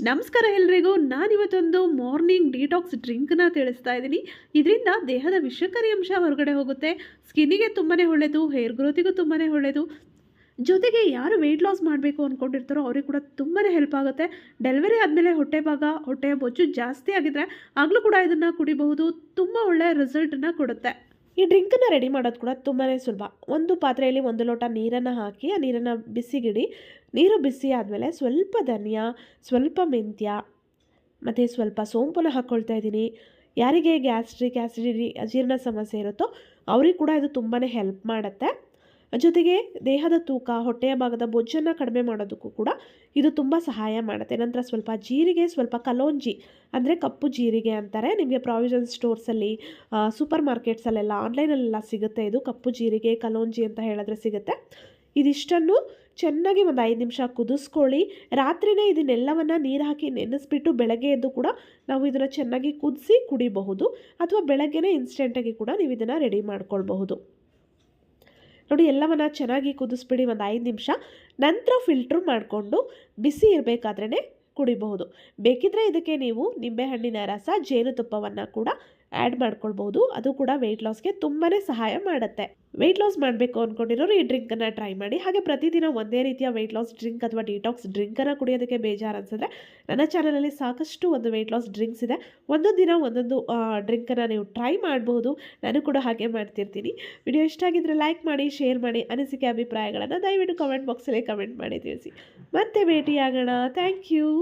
ನಮಸ್ಕಾರ ಎಲ್ರಿಗೂ. ನಾನಿವತ್ತೊಂದು morning detox ಡ್ರಿಂಕ್ನ ತಿಳಿಸ್ತಾ ಇದ್ದೀನಿ. ಇದರಿಂದ ದೇಹದ ವಿಷಕಾರಿ ಅಂಶ ಹೊರಗಡೆ ಹೋಗುತ್ತೆ. ಸ್ಕಿನ್ನಿಗೆ ತುಂಬಾ ಒಳ್ಳೆಯದು ಹೇರ್ ಗ್ರೋತಿಗೂ ತುಂಬಾ ಒಳ್ಳೆಯದು ಜೊತೆಗೆ ಯಾರು ವೆಯ್ಟ್ ಲಾಸ್ ಮಾಡಬೇಕು ಅಂದ್ಕೊಂಡಿರ್ತಾರೋ ಅವ್ರಿಗೆ ಕೂಡ ತುಂಬಾ ಹೆಲ್ಪ್ ಆಗುತ್ತೆ. ಡೆಲಿವರಿ ಆದಮೇಲೆ ಹೊಟ್ಟೆ ಭಾಗ, ಹೊಟ್ಟೆಯ ಬೊಜ್ಜು ಜಾಸ್ತಿ ಆಗಿದ್ರೆ ಆಗಲೂ ಕೂಡ ಇದನ್ನು ಕುಡಿಬಹುದು. ತುಂಬ ಒಳ್ಳೆಯ ರಿಸಲ್ಟನ್ನು ಕೊಡುತ್ತೆ. ಈ ಡ್ರಿಂಕನ್ನು ರೆಡಿ ಮಾಡೋದು ಕೂಡ ತುಂಬಾ ಸುಲಭ. ಒಂದು ಪಾತ್ರೆಯಲ್ಲಿ ಒಂದು ಲೋಟ ನೀರನ್ನು ಹಾಕಿ, ಆ ನೀರನ್ನು ಬಿಸಿಗಿಡಿ, ನೀರು ಬಿಸಿ ಆದಮೇಲೆ ಸ್ವಲ್ಪ ಧನಿಯಾ, ಸ್ವಲ್ಪ ಮೆಂತ್ಯ, ಮತ್ತು ಸ್ವಲ್ಪ ಸೋಂಪನ್ನು ಹಾಕ್ಕೊಳ್ತಾ ಇದ್ದೀನಿ. ಯಾರಿಗೆ ಗ್ಯಾಸ್ಟ್ರಿಕ್ ಆ್ಯಸಿಡಿಟಿ ಅಜೀರ್ಣ ಸಮಸ್ಯೆ ಇರುತ್ತೋ ಅವ್ರಿಗೆ ಕೂಡ ಇದು ತುಂಬಾ ಹೆಲ್ಪ್ ಮಾಡುತ್ತೆ. ಜೊತೆಗೆ ದೇಹದ ತೂಕ, ಹೊಟ್ಟೆಯ ಭಾಗದ ಬೊಜ್ಜನ್ನು ಕಡಿಮೆ ಮಾಡೋದಕ್ಕೂ ಕೂಡ ಇದು ತುಂಬ ಸಹಾಯ ಮಾಡುತ್ತೆ. ನಂತರ ಸ್ವಲ್ಪ ಜೀರಿಗೆ, ಸ್ವಲ್ಪ ಕಲೋಂಜಿ, ಅಂದರೆ ಕಪ್ಪು ಜೀರಿಗೆ ಅಂತಾರೆ. ನಿಮಗೆ ಪ್ರಾವಿಷನ್ ಸ್ಟೋರ್ಸಲ್ಲಿ ಸೂಪರ್ ಮಾರ್ಕೆಟ್ಸಲ್ಲೆಲ್ಲ ಆನ್ಲೈನಲ್ಲೆಲ್ಲ ಸಿಗುತ್ತೆ ಇದು. ಕಪ್ಪು ಜೀರಿಗೆ, ಕಲೋಂಜಿ ಅಂತ ಹೇಳಿದ್ರೆ ಸಿಗುತ್ತೆ. ಇದಿಷ್ಟನ್ನು ಚೆನ್ನಾಗಿ ಒಂದು ಐದು ನಿಮಿಷ ಕುದಿಸ್ಕೊಳ್ಳಿ. ರಾತ್ರಿನೇ ಇದನ್ನೆಲ್ಲವನ್ನು ನೀರು ಹಾಕಿ ನೆನೆಸ್ಬಿಟ್ಟು ಬೆಳಗ್ಗೆ ಎದ್ದು ಕೂಡ ನಾವು ಇದನ್ನು ಚೆನ್ನಾಗಿ ಕುದಿಸಿ ಕುಡಿಬಹುದು. ಅಥವಾ ಬೆಳಗ್ಗೆನೇ ಇನ್ಸ್ಟೆಂಟಾಗಿ ಕೂಡ ನೀವು ಇದನ್ನು ರೆಡಿ ಮಾಡ್ಕೊಳ್ಬಹುದು. ನೋಡಿ, ಎಲ್ಲವನ್ನ ಚೆನ್ನಾಗಿ ಕುದಿಸ್ಬಿಡಿ ಒಂದು ಐದು ನಿಮಿಷ. ನಂತರ ಫಿಲ್ಟ್ರ್ ಮಾಡಿಕೊಂಡು ಬಿಸಿ ಇರಬೇಕಾದ್ರೇ ಕುಡಿಬಹುದು. ಬೇಕಿದ್ರೆ ಇದಕ್ಕೆ ನೀವು ನಿಂಬೆಹಣ್ಣಿನ ರಸ, ಜೇನುತುಪ್ಪವನ್ನು ಕೂಡ ಆ್ಯಡ್ ಮಾಡ್ಕೊಳ್ಬೋದು ಅದು ಕೂಡ ವೆಯ್ಟ್ ಲಾಸ್ಗೆ ತುಂಬಾ ಸಹಾಯ ಮಾಡುತ್ತೆ. ವೆಯ್ಟ್ ಲಾಸ್ ಮಾಡಬೇಕು ಅಂದ್ಕೊಂಡಿರೋರು ಈ ಡ್ರಿಂಕನ್ನು ಟ್ರೈ ಮಾಡಿ. ಹಾಗೆ ಪ್ರತಿದಿನ ಒಂದೇ ರೀತಿಯ ವೆಯ್ಟ್ ಲಾಸ್ ಡ್ರಿಂಕ್ ಅಥವಾ ಡಿಟಾಕ್ಸ್ ಡ್ರಿಂಕನ್ನು ಕುಡಿಯೋದಕ್ಕೆ ಬೇಜಾರು ಅನ್ಸಿದ್ರೆ ನನ್ನ ಚಾನಲಲ್ಲಿ ಸಾಕಷ್ಟು ಒಂದು ವೆಯ್ಟ್ ಲಾಸ್ ಡ್ರಿಂಕ್ಸ್ ಇದೆ. ಒಂದೊಂದು ದಿನ ಒಂದೊಂದು ಡ್ರಿಂಕನ್ನು ನೀವು ಟ್ರೈ ಮಾಡ್ಬೋದು. ನಾನು ಕೂಡ ಹಾಗೆ ಮಾಡ್ತಿರ್ತೀನಿ. ವಿಡಿಯೋ ಇಷ್ಟ ಆಗಿದ್ದರೆ ಲೈಕ್ ಮಾಡಿ ಶೇರ್ ಮಾಡಿ, ಅನಿಸಿಕೆ, ಅಭಿಪ್ರಾಯಗಳನ್ನು ದಯವಿಟ್ಟು ಕಮೆಂಟ್ ಬಾಕ್ಸಲ್ಲಿ ಕಮೆಂಟ್ ಮಾಡಿ ತಿಳಿಸಿ. ಮತ್ತೆ ಭೇಟಿಯಾಗೋಣ. Thank you